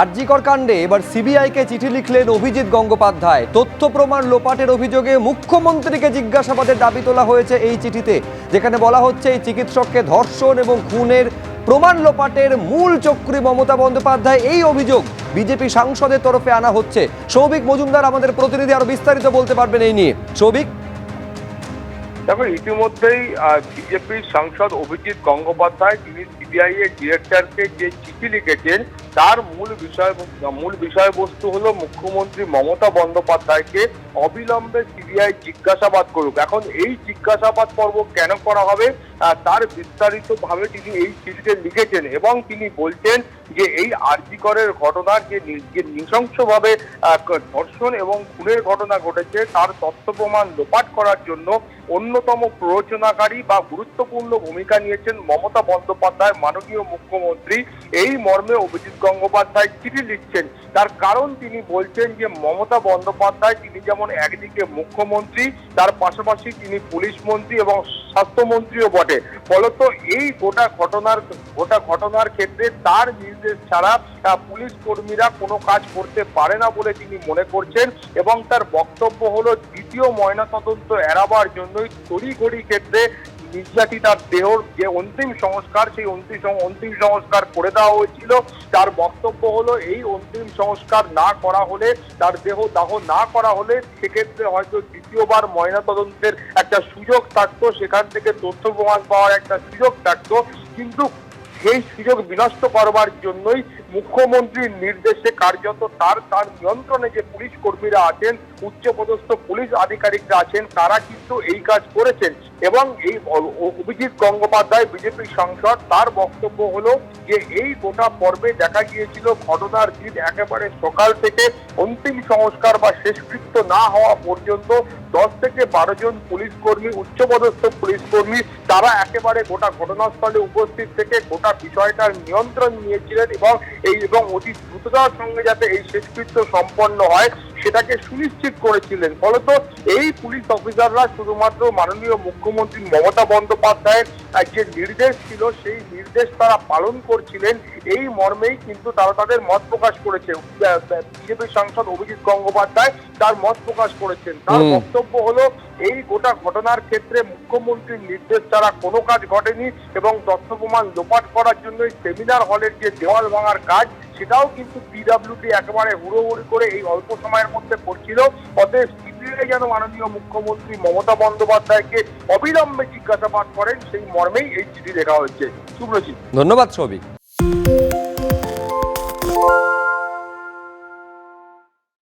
আরজিকর কাণ্ডে এবার সিবিআইকে চিঠি লিখলেন অভিজিৎ গঙ্গোপাধ্যায়। তথ্য প্রমাণ লোপাটের অভিযোগে মুখ্যমন্ত্রীকে জিজ্ঞাসাবাদের দাবি তোলা হয়েছে এই চিঠিতে, যেখানে বলা হচ্ছে এই চিকিৎসককে ধর্ষণ এবং খুনের প্রমাণ লোপাটের মূল চক্রী মমতা বন্দ্যোপাধ্যায়। এই অভিযোগ বিজেপি সাংসদের তরফে আনা হচ্ছে। সৌভিক মজুমদার আমাদের প্রতিনিধি আরও বিস্তারিত বলতে পারবেন এই নিয়ে। সৌভিক? দেখো, ইতিমধ্যেই বিজেপির সাংসদ অভিজিৎ গঙ্গোপাধ্যায়, তিনি সিবিআই এর ডিরেক্টরকে যে চিঠি লিখেছেন তার মূল বিষয়, মূল বিষয়বস্তু হলো মুখ্যমন্ত্রী মমতা বন্দ্যোপাধ্যায়কে অবিলম্বে সিবিআই জিজ্ঞাসাবাদ করুক। এখন এই জিজ্ঞাসাবাদ পর্ব কেন করা হবে? তার বিস্তারিত ভাবে তিনি এই চিঠিতে লিখেছেন এবং তিনি বলছেন যে এই আরজিকরের ঘটনার যে যে নৃশংসভাবে ধর্ষণ এবং খুনের ঘটনা ঘটেছে, তার তথ্য প্রমাণ লোপাট করার জন্য অন্যতম প্ররোচনাকারী বা গুরুত্বপূর্ণ ভূমিকা নিয়েছেন মমতা বন্দ্যোপাধ্যায়, মাননীয় মুখ্যমন্ত্রী। এই মর্মে অভিজিৎ গঙ্গোপাধ্যায় চিঠি লিখছেন। তার কারণ তিনি বলছেন যে, মমতা বন্দ্যোপাধ্যায় তিনি যেমন একদিকে মুখ্যমন্ত্রী, তার পাশাপাশি তিনি পুলিশ মন্ত্রী এবং স্বাস্থ্যমন্ত্রীও বটে ফলত এই গোটা ঘটনার গোটা ঘটনার ক্ষেত্রে তার নির্দেশ ছাড়া পুলিশ কর্মীরা কোনো কাজ করতে পারে না বলে তিনি মনে করছেন এবং তার বক্তব্য হলো, দ্বিতীয় ময়নাতদন্ত এড়াবার জন্যই তড়িঘড়ি ক্ষেত্রে নির্যাতিতার দেহর যে অন্তিম সংস্কার, সেই অন্তিম অন্তিম সংস্কার করে দেওয়া হয়েছিল। তার বক্তব্য হলো, এই অন্তিম সংস্কার না করা হলে, তার দেহ দাহ না করা হলে, সেক্ষেত্রে হয়তো দ্বিতীয়বার ময়নাতদন্তের একটা সুযোগ থাকতো। সেখান থেকে তথ্য প্রমাণ পাওয়ার একটা সুযোগ থাকতো। কিন্তু সেই সুযোগ বিনষ্ট করবার জন্যই মুখ্যমন্ত্রীর নির্দেশে কার্যত তার তার নিয়ন্ত্রণে যে পুলিশ কর্মীরা আছেন, উচ্চপদস্থ পুলিশ আধিকারিকরা আছেন, তারা কিন্তু এই কাজ করেছেন। এবং এই অভিজিৎ গঙ্গোপাধ্যায়, বিজেপি সাংসদ, তার বক্তব্য হলো যে এই গোটা পর্বে দেখা গিয়েছিল ঘটনার দিন একেবারে সকাল থেকে অন্তিম সংস্কার বা শেষকৃত্য না হওয়া পর্যন্ত দশ থেকে বারো জন পুলিশ কর্মী, উচ্চপদস্থ পুলিশ কর্মী তারা একেবারে গোটা ঘটনাস্থলে উপস্থিত থেকে গোটা বিষয়টার নিয়ন্ত্রণ নিয়েছিলেন এবং এই এবং অতি দ্রুততার সঙ্গে যাতে এই শেষকৃত্য সম্পন্ন হয় সেটাকে সুনিশ্চিত করেছিলেন। ফলত এই পুলিশ অফিসাররা শুধুমাত্র মাননীয় মুখ্যমন্ত্রী মমতা বন্দ্যোপাধ্যায়ের যে নির্দেশ ছিল সেই নির্দেশ তারা পালন করছিলেন। এই মর্মেই কিন্তু তারা তাদের মত প্রকাশ করেছে। বিজেপি সাংসদ অভিজিৎ গঙ্গোপাধ্যায় তার মত প্রকাশ করেছেন। তার বক্তব্য হলো এই গোটা ঘটনার ক্ষেত্রে মুখ্যমন্ত্রীর নির্দেশ ছাড়া কোনো কাজ ঘটেনি এবং তথ্য প্রমাণ লোপাট করার জন্য সেমিনার হলের যে দেওয়াল ভাঙার কাজ সেটাও কিন্তু পিডাব্লিউডি একেবারে হুড়োহুড়ি করে এই অল্প সময়ের মধ্যে করছিল। অতএব সিবিআই যেন মাননীয় মুখ্যমন্ত্রী মমতা বন্দ্যোপাধ্যায়কে অবিলম্বে জিজ্ঞাসাবাদ করেন, সেই মর্মেই এই চিঠি দেখা হয়েছে। সুব্রজিৎ ধন্যবাদ, সৌভিক।